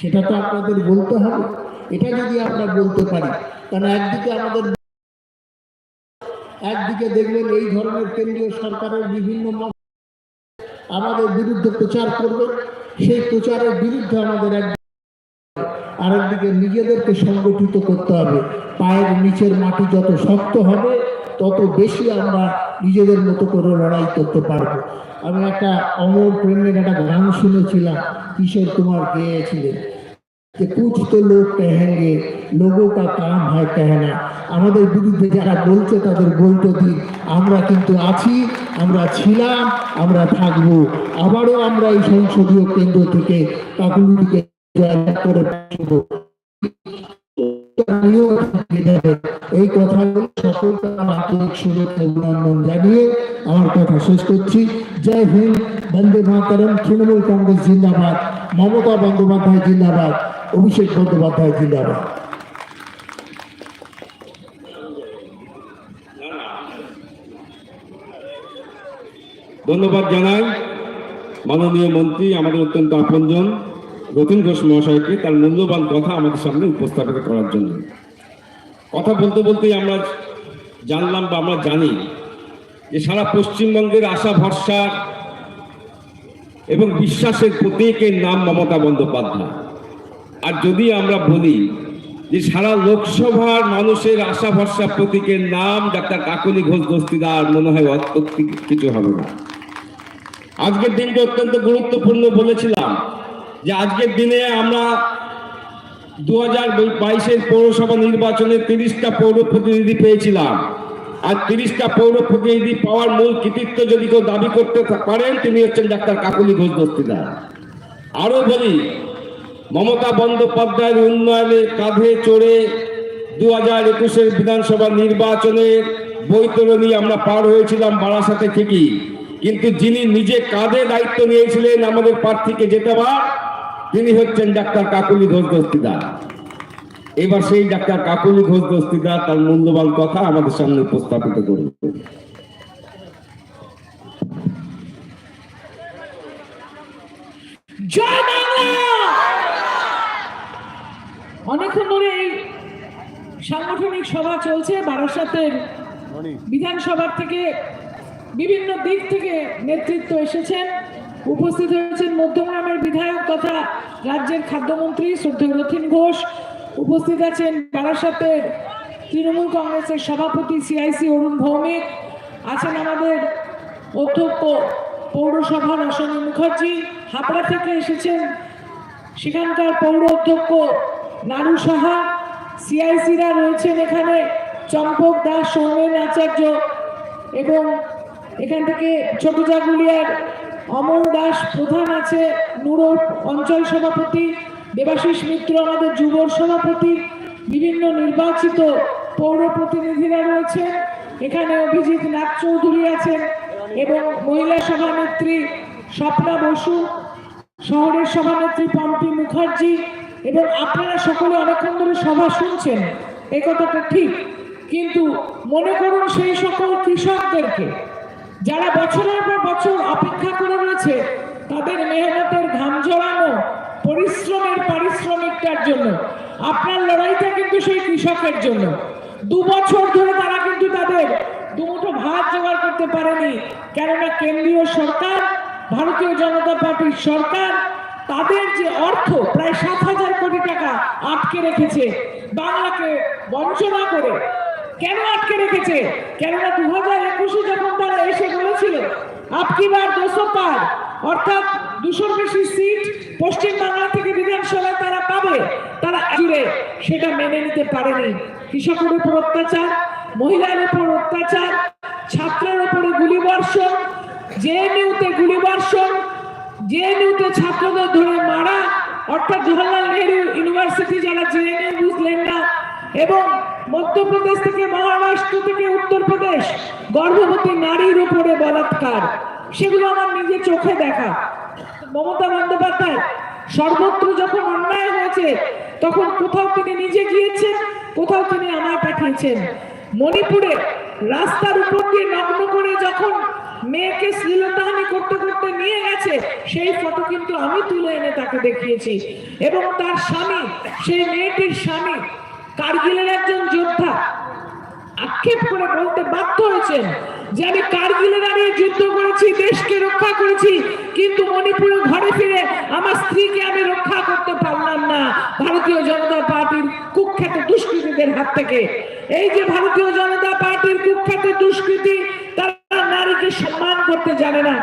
সেটা তো আপনাদের বলতে হবে। এটা যদি আমরা বলতে পারি, কারণ একদিকে আমাদের একদিকে দেখবেন এই ধরনের কেন্দ্রীয় সরকারের বিভিন্ন আমাদের বিরুদ্ধে প্রচার করবে, সেই প্রচারের বিরুদ্ধে আমাদের এক আরেকদিকে নিজেদেরকে সংগঠিত করতে হবে। পায়ের নিচের মাটি যত শক্ত হবে, তত বেশি আমরা নিজেদের মতো করে লড়াই করতে পারব। আমি একটা অমর প্রেমের একটা গান শুনেছিলাম, কিশোর কুমার গেয়েছিলেন। যে কুছ তো লোক কহেঙ্গে লোগো কা কাম হয় कहना আমাদের বিরুদ্ধে যারা বলছে তাদের বলতে দিন আমরা কিন্তু আছি আমরা ছিলাম আমরা থাকবো আবারও আমরা এই সংসদীয় কেন্দ্র থেকে কাকুলিকে জয় করে আসবো। এই কথা সকলকে আমার আন্তরিক শুভেচ্ছা অভিনন্দন জানিয়ে আমার কথা শেষ করছি জয় হিন্দ বন্দে মাতরম তৃণমূল কংগ্রেস জিন্দাবাদ মমতা বন্দ্যোপাধ্যায় জিন্দাবাদ অভিষেক বন্দ্যোপাধ্যায় জিন্দাবাদ। ধন্যবাদ জানাই মাননীয় মন্ত্রী, আমাদের অত্যন্ত আপনজন রতিন ঘোষ মহাশয়কে তার মূল্যবান কথা আমাদের সামনে উপস্থাপিত করার জন্য। কথা বলতে বলতেই আমরা জানলাম বা আমরা জানি যে সারা পশ্চিমবঙ্গের আশা ভরসা এবং বিশ্বাসের প্রতীকের নাম মমতা বন্দ্যোপাধ্যায়। আর যদি আমরা বলি যে সারা লোকসভার মানুষের আশা ভরসা প্রতীকের নাম ডাক্তার কাকলি ঘোষ দস্তিদার মনে হয় অত্যধিক কিছু হবে না। আজকের দিনটা অত্যন্ত গুরুত্বপূর্ণ বলেছিলাম যে আজকের দিনে আমরা দু হাজার বাইশের পৌরসভা নির্বাচনে তিরিশটা পৌর প্রতিনিধি পেয়েছিলাম। আর তিরিশটা পৌর প্রতিনিধি পাওয়ার মূল কৃতিত্ব যদি কেউ দাবি করতে পারেন, তিনি হচ্ছেন ডাক্তার কাকুলি ঘোষ দস্তিদার। আরও বলি মমতা বন্দ্যোপাধ্যায়ের উন্নয়নের কাঁধে চড়ে দু হাজার একুশের বিধানসভা নির্বাচনের বৈতরণী আমরা পার হয়েছিলাম বারাসাতে ঠিকই। কিন্তু যিনি নিজে কাঁধে দায়িত্ব নিয়েছিলেন আমাদের প্রার্থীকে জেতাবার তিনি হচ্ছেন ডাক্তার কাকুলি ঘোষ দস্তিদার। এবার সেই ডাক্তার কাকুলি ঘোষ দস্তিদার তার মূল্যবান কথা আমাদের সামনে উপস্থাপিত করবে জয় বাংলা অনেকক্ষণ ধরে এই সাংগঠনিক সভা চলছে বারাসাতের বিধানসভার থেকে বিভিন্ন দিক থেকে নেতৃত্ব এসেছেন। উপস্থিত হয়েছেন মধ্যগ্রামের বিধায়ক তথা রাজ্যের খাদ্যমন্ত্রী শ্রদ্ধেয় রথিন ঘোষ। উপস্থিত আছেন বারাসাতের তৃণমূল কংগ্রেসের সভাপতি সিআইসি অরুণ ভৌমিক। আছেন আমাদের অধ্যক্ষ পৌরসভা রসনী মুখার্জি। হাবড়া থেকে এসেছেন সেখানকার পৌর অধ্যক্ষ নারু সাহা, সিআইসিরা রয়েছেন এখানে, চম্পক দাস, সৌমেন আচার্য এবং এখান থেকে ছোট জাগুলিয়ার অমর দাস প্রধান আছে নুরো অঞ্চল সভাপতি, দেবাশিস মিত্র আমাদের যুবর সভাপতি, বিভিন্ন নির্বাচিত পৌর প্রতিনিধিরা রয়েছেন, এখানে অভিজিৎ নাথ চৌধুরী আছেন এবং মহিলা সভানেত্রী স্বপ্না বসু, শহরের সভানেত্রী পম্পি মুখার্জি এবং আপনারা সকলে অনেকক্ষণ ধরে সভা শুনছেন এই কথাটা ঠিক। কিন্তু মনে করুন সেই সকল কৃষকদেরকে, যারা বছরের পর বছর অপেক্ষা করে রয়েছে, তাদের মেহনতের ঘাম জড়ানো, পরিশ্রমের পারিশ্রমিকটার জন্য। আপনার লড়াইটা কিন্তু সেই কৃষকের জন্য। দু বছর ধরে তারা কিন্তু তাদের দুমুঠো ভাত জোগাড় করতে পারেনি। কেননা কেন্দ্রীয় সরকার, ভারতীয় জনতা পার্টির সরকার তাদের যে অর্থ, প্রায় সাত হাজার কোটি টাকা আটকে রেখেছে, বাংলাকে বঞ্চনা করে। কেন আটকে রেখেছে? কেননা দু হাজার একুশে যখন তারা এসে বলেছিল আপকি বার দুশো পার? অর্থাৎ দুশোর বেশি সিট পশ্চিম বাংলা থেকে বিধানসভায় তারা পাবে, তারা জুড়ে। সেটা মেনে নিতে পারেনি। কৃষকের উপর অত্যাচার, মহিলার উপর অত্যাচার, ছাত্রের উপরে গুলিবর্ষণ জেএনইউতে গুলিবর্ষণ জেএনইউতে ছাত্রদের ধরে মারা, অর্থাৎ জওয়াহরলাল নেহরু ইউনিভার্সিটি যারা জেএনইউ বুঝলেন না, এবং মধ্যপ্রদেশ থেকে মহারাষ্ট্র থেকে উত্তরপ্রদেশ, গর্ভবতী নারীর উপরে বলাৎকার। সেগুলো আমার নিজে চোখে দেখা। মমতা বন্দ্যোপাধ্যায় সর্বত্র যখন অন্যায় হয়েছে, তখন কোথাও তিনি নিজে গিয়েছেন, কোথাও তিনি আমায় পাঠিয়েছেন। মণিপুরে রাস্তার উপর দিয়ে নগ্ন করে যখন মেয়েকে শ্লীলতাহানি করতে করতে নিয়ে গেছে, সেই ফটো কিন্তু আমি তুলে এনে তাকে দেখিয়েছি। এবং তার স্বামী, সেই মেয়েটির স্বামী, কার্গিলের একজন যোদ্ধা, আক্ষেপ করে বলতে বাধ্য হয়েছেন যে আমি কার্গিলে দাঁড়িয়ে যুদ্ধ করেছি, দেশকে রক্ষা করেছি, কিন্তু মণিপুরে ঘরে ফিরে আমার স্ত্রীকে আমি রক্ষা করতে পারলাম না। ভারতীয় জনতা পার্টির কুখ্যাত দুষ্কৃতীদের হাত থেকে। এই যে ভারতীয় জনতা পার্টির কুখ্যাত দুষ্কৃতী জানে না।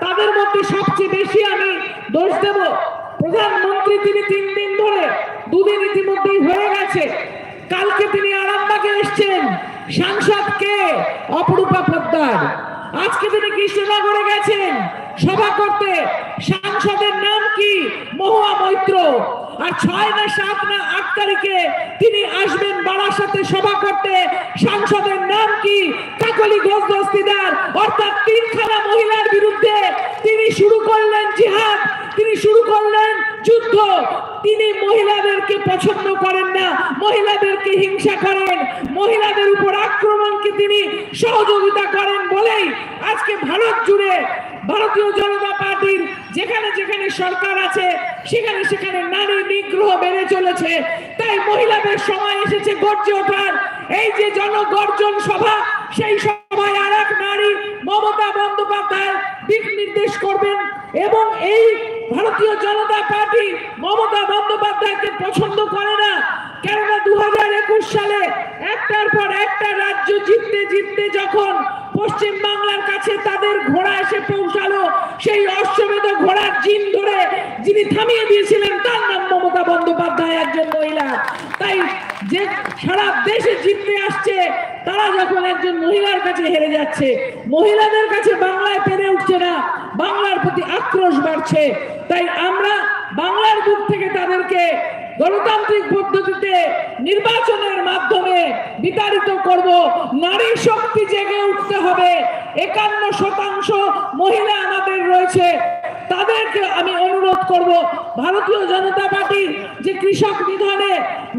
তাদের মধ্যে সবচেয়ে বেশি আমি দোষ দেব। প্রধানমন্ত্রী তিনি তিন দিন ধরে, দুদিন ইতিমধ্যেই হয়ে গেছে। কালকে তিনি আরামবাগে এসছেন। সাংসদ কে? অপরূপা পোদ্দার। আজকে তিনি কৃষ্ণনগরে গেছেন। সভা করতে। সাংসদের নাম কি? মহুয়া মৈত্র। আর ছয় সাত না আট তারিখে তিনি আসবেন বারাসাতে সভা করতে। সাংসদের নাম কি? কাকলি ঘোষ দস্তিদার। অর্থাৎ তিনখানা মহিলার বিরুদ্ধে তিনি শুরু করলেন জিহাদ, তিনি শুরু করলেন যুদ্ধ। তিনি মহিলাদেরকে পছন্দ করেন না, মহিলাদেরকে হিংসা করেন। মহিলাদের উপর আক্রমণকে তিনি সহযোগিতা করেন বলেই আজকে ভারত জুড়ে ভারতীয় জনতা পার্টির যেখানে যেখানে সরকার আছে, সেখানে সেখানে নারী নিগ্রহ বেড়ে চলেছে। তাই মহিলাদের সময় এসেছে গর্জে ওঠার। এই যে জনগর্জন সভা, সেই সময় আর এক নারী মমতা বন্দ্যোপাধ্যায় দিক নির্দেশ করবেন এবং এই ভারতীয় জনতা পার্টি মমতা বন্দ্যোপাধ্যায়কে পছন্দ করে না। কেননা দু হাজার একুশ সালে একটার পর একটা রাজ্য জিততে জিততে যখন পশ্চিম বাংলার কাছে তাদের ঘোড়া এসে পৌঁছালো, সেই অশ্বমেধ ঘোড়ার জিন ধরে যিনি থামিয়ে দিয়েছিলেন, তার নাম মমতা বন্দ্যোপাধ্যায় একজন মহিলা। তাই যে সারা দেশে জিততে আসছে, তারা যখন একজন মহিলার কাছে হেরে যাচ্ছে, মহিলাদের কাছে বাংলায় পেরে উঠছে না, বাংলার প্রতি আক্রোশ বাড়ছে। তাই আমরা বাংলার বুক থেকে তাদেরকে গণতান্ত্রিক পদ্ধতিতে নির্বাচনের মাধ্যমে বিতাড়িত করব। নারী শক্তি জেগে উঠতে হবে। একান্ন শতাংশ মহিলা আমাদের রয়েছে। তাদেরকে আমি অনুরোধ করব, ভারতীয় জনতা পার্টির যে কৃষক নিধনে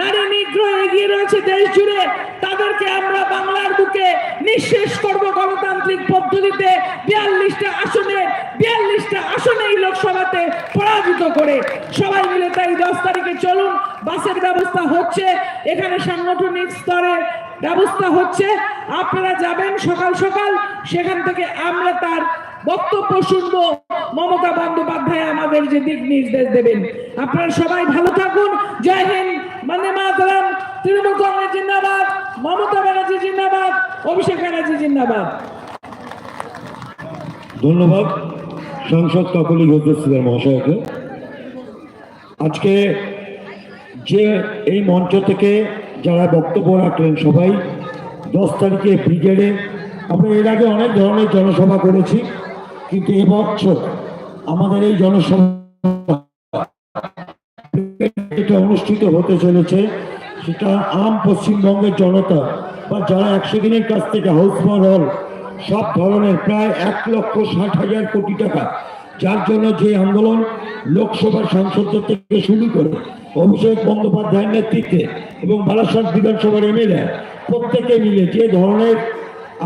নারী নিগ্রহ এগিয়ে রয়েছে দেশ জুড়ে, তাদেরকে আমরা বাংলার বুকে নিঃশেষ করব গণতান্ত্রিক পদ্ধতিতে। বিয়াল্লিশটা আসনে বিয়াল্লিশটা আসনে এই লোকসভাতে পরাজিত করে সবাই মিলে তাই দশ তারিখে চলুন, বাসের ব্যবস্থা হচ্ছে, এখানে সাংগঠনিক স্তরে ব্যবস্থা হচ্ছে। আপনারা যাবেন সকাল সকাল, সেখান থেকে আমরা তার বক্তব্য শুনব। মমতা বন্দ্যোপাধ্যায় আমাদের যে দিক নির্দেশ দেবেন। আপনারা সবাই ভালো থাকুন। জয় হিন্দ। মানে মাতরম। তৃণমূল কংগ্রেস জিন্দাবাদ। মমতা ব্যানার্জি জিন্দাবাদ। অভিষেক ব্যানার্জি জিন্দাবাদ। ধন্যবাদ সাংসদ কাকলি ঘোষের মহাশয়কে। আজকে যে এই মঞ্চ থেকে যারা বক্তব্য রাখলেন সবাই, দশ তারিখে ব্রিগেডে, আমরা এর আগে অনেক ধরনের জনসভা করেছি। কিন্তু এবছর আমাদের এই জনসভা অনুষ্ঠিত হতে চলেছে, সেটা আম পশ্চিমবঙ্গের জনতা বা যারা একশো দিনের কাছ থেকে হাউস হল সব ধরনের প্রায় এক লক্ষ ষাট হাজার কোটি টাকা, যার জন্য যে আন্দোলন লোকসভার সাংসদদের থেকে শুরু করে অভিষেক বন্দ্যোপাধ্যায়ের নেতৃত্বে এবং বারাসাত বিধানসভার এমএলএ প্রত্যেকে মিলে যে ধরনের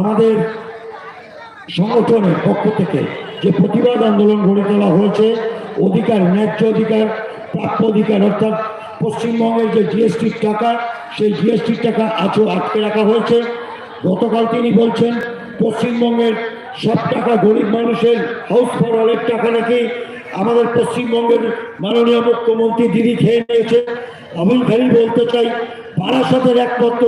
আমাদের সংগঠনের পক্ষ থেকে যে প্রতিবাদ আন্দোলন গড়ে তোলা হয়েছে, অধিকার, ন্যায্য অধিকার, প্রাপ্য অধিকার, অর্থাৎ পশ্চিমবঙ্গের যে জিএসটির টাকা, সেই জিএসটির টাকা আজও আটকে রাখা হয়েছে। গতকাল তিনি বলছেন, পশ্চিমবঙ্গের সব টাকা গরিব মানুষের হাউস ফর অলের টাকা নাকি আমাদের পশ্চিমবঙ্গের মাননীয় মুখ্যমন্ত্রী দিদি খেয়ে নিয়েছে। আমি খালি বলতে চাই, বারাসাতের একমাত্র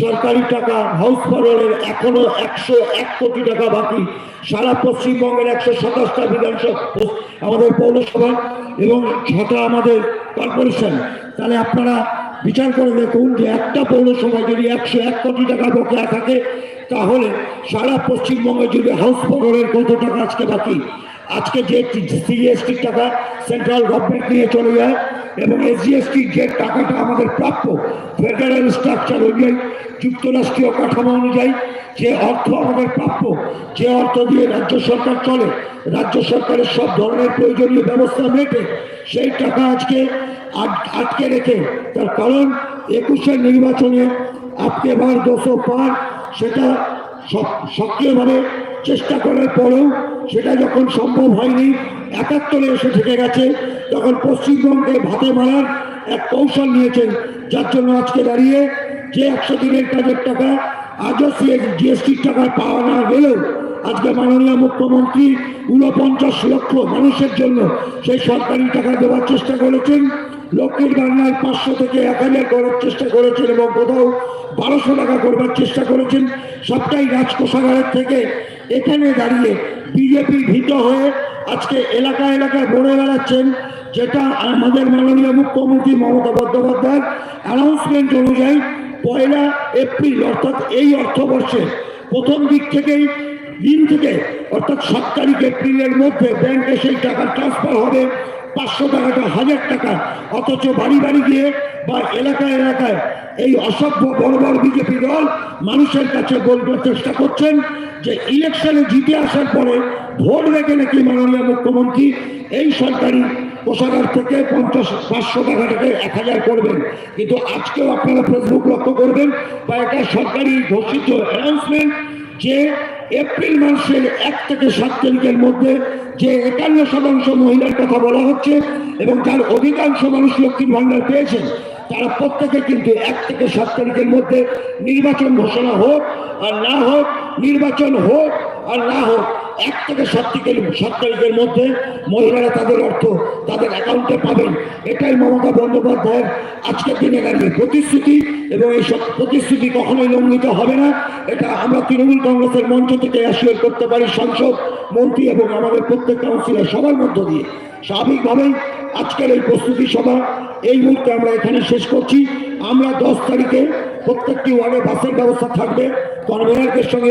সরকারি টাকা হাউস ফরওয়ার্ডের এখনও একশো এক কোটি টাকা বাকি। সারা পশ্চিমবঙ্গের একশো সাতাশটা বিধানসভা, আমাদের পৌরসভা এবং ছটা আমাদের কর্পোরেশন তাহলে আপনারা বিচার করে দেখুন যে একটা পৌরসভায় যদি একশো এক কোটি টাকা বকেয়া থাকে, তাহলে সারা পশ্চিমবঙ্গে যদি হাউস ফরওয়ার্ডের কত টাকা আজকে বাকি? আজকে যে সিজিএসটির টাকা সেন্ট্রাল গভর্নমেন্ট নিয়ে চলে যায় এবং এসজিএসটি যে টাকাটা আমাদের প্রাপ্য ফেডারেল স্ট্রাকচার অনুযায়ী, যুক্তরাষ্ট্রীয় কাঠামো অনুযায়ী, যে অর্থ আমাদের প্রাপ্য, যে অর্থ দিয়ে রাজ্য সরকার চলে, রাজ্য সরকারের সব ধরনের প্রয়োজনীয় ব্যবস্থা মেটে সেই টাকা আজকে আটকে রেখে, তার কারণ একুশের নির্বাচনে আজকে বার দুশো পার সেটা সক- সক্রিয়ভাবে চেষ্টা করার পরেও সেটা যখন সম্ভব হয়নি, একাত্তরে এসে থেকে গেছে, তখন পশ্চিমবঙ্গে ভাতে মারার এক কৌশল নিয়েছেন, যার জন্য আজকে দাঁড়িয়ে যে একশো দিনের কাজের টাকা, আজও জিএসটির টাকা পাওয়া না গেলেও আজকে মাননীয় মুখ্যমন্ত্রী ঊনপঞ্চাশ লক্ষ মানুষের জন্য সেই সরকারি টাকা দেওয়ার চেষ্টা করেছেন। লক্ষ্মীর বাংলায় পাঁচশো থেকে এক হাজার করার চেষ্টা করেছেন এবং কোথাও বারোশো টাকা করবার চেষ্টা করেছেন। সবটাই রাজকোষাগারের থেকে এখানে দাঁড়িয়ে বিজেপি ভীত হয়ে আজকে এলাকা এলাকায় বড়ে বেড়াচ্ছেন, যেটা আমাদের মাননীয় মুখ্যমন্ত্রী মমতা বন্দ্যোপাধ্যায় অ্যানাউন্সমেন্ট অনুযায়ী পয়লা এপ্রিল, অর্থাৎ এই অর্থবর্ষে প্রথম দিক থেকেই, দিন থেকে, অর্থাৎ সাত তারিখ এপ্রিলের মধ্যে ব্যাংকে সেই টাকা ট্রান্সফার হবে পাঁচশো টাকাটা হাজার টাকা, অথচ বাড়ি বাড়ি গিয়ে বা এলাকায় এলাকায় এই অসভ্য বড় বড় বিজেপি দল মানুষের কাছে বলবার চেষ্টা করছেন যে ইলেকশনে জিতে আসার পরে ভোট রেখে নাকি মাননীয় মুখ্যমন্ত্রী এই সরকারি কোষাগার থেকে পঞ্চাশ, পাঁচশো টাকা থেকে এক হাজার করবেন। কিন্তু আজকেও আপনারা ফেসবুক লক্ষ্য করবেন বা একটা সরকারি ঘোষিত অ্যানাউন্সমেন্ট যে এপ্রিল মাসের এক থেকে সাত তারিখের মধ্যে যে একান্ন শতাংশ মহিলার কথা বলা হচ্ছে এবং তার অধিকাংশ মানুষ লক্ষ্মীর ভান্ডার পেয়েছেন। তারা প্রত্যেকে কিন্তু এক থেকে সাত তারিখের মধ্যে নির্বাচন ঘোষণা হোক আর না হোক, নির্বাচন হোক আর না হোক, এক থেকে সাত তারিখের সাত তারিখের মধ্যে মহিলারা তাদের অর্থ তাদের অ্যাকাউন্টে পাবেন। এটাই মমতা বন্দ্যোপাধ্যায়ের আজকের দিনে দাঁড়িয়ে প্রতিশ্রুতি এবং এই সব প্রতিশ্রুতি কখনোই লঙ্ঘিত হবে না। এটা আমরা তৃণমূল কংগ্রেসের মঞ্চ থেকে অ্যাসিওর করতে পারি সংসদ মন্ত্রী এবং আমাদের প্রত্যেক কাউন্সিলর সবার মধ্য দিয়ে স্বাভাবিকভাবেই আজকের এই প্রস্তুতি সভা, এই মুহূর্তে আমরা এখানে শেষ করছি। আমরা দশ তারিখে প্রত্যেকটি ওয়ার্ডে বাসের ব্যবস্থা থাকবে। কনভেনারদের সঙ্গে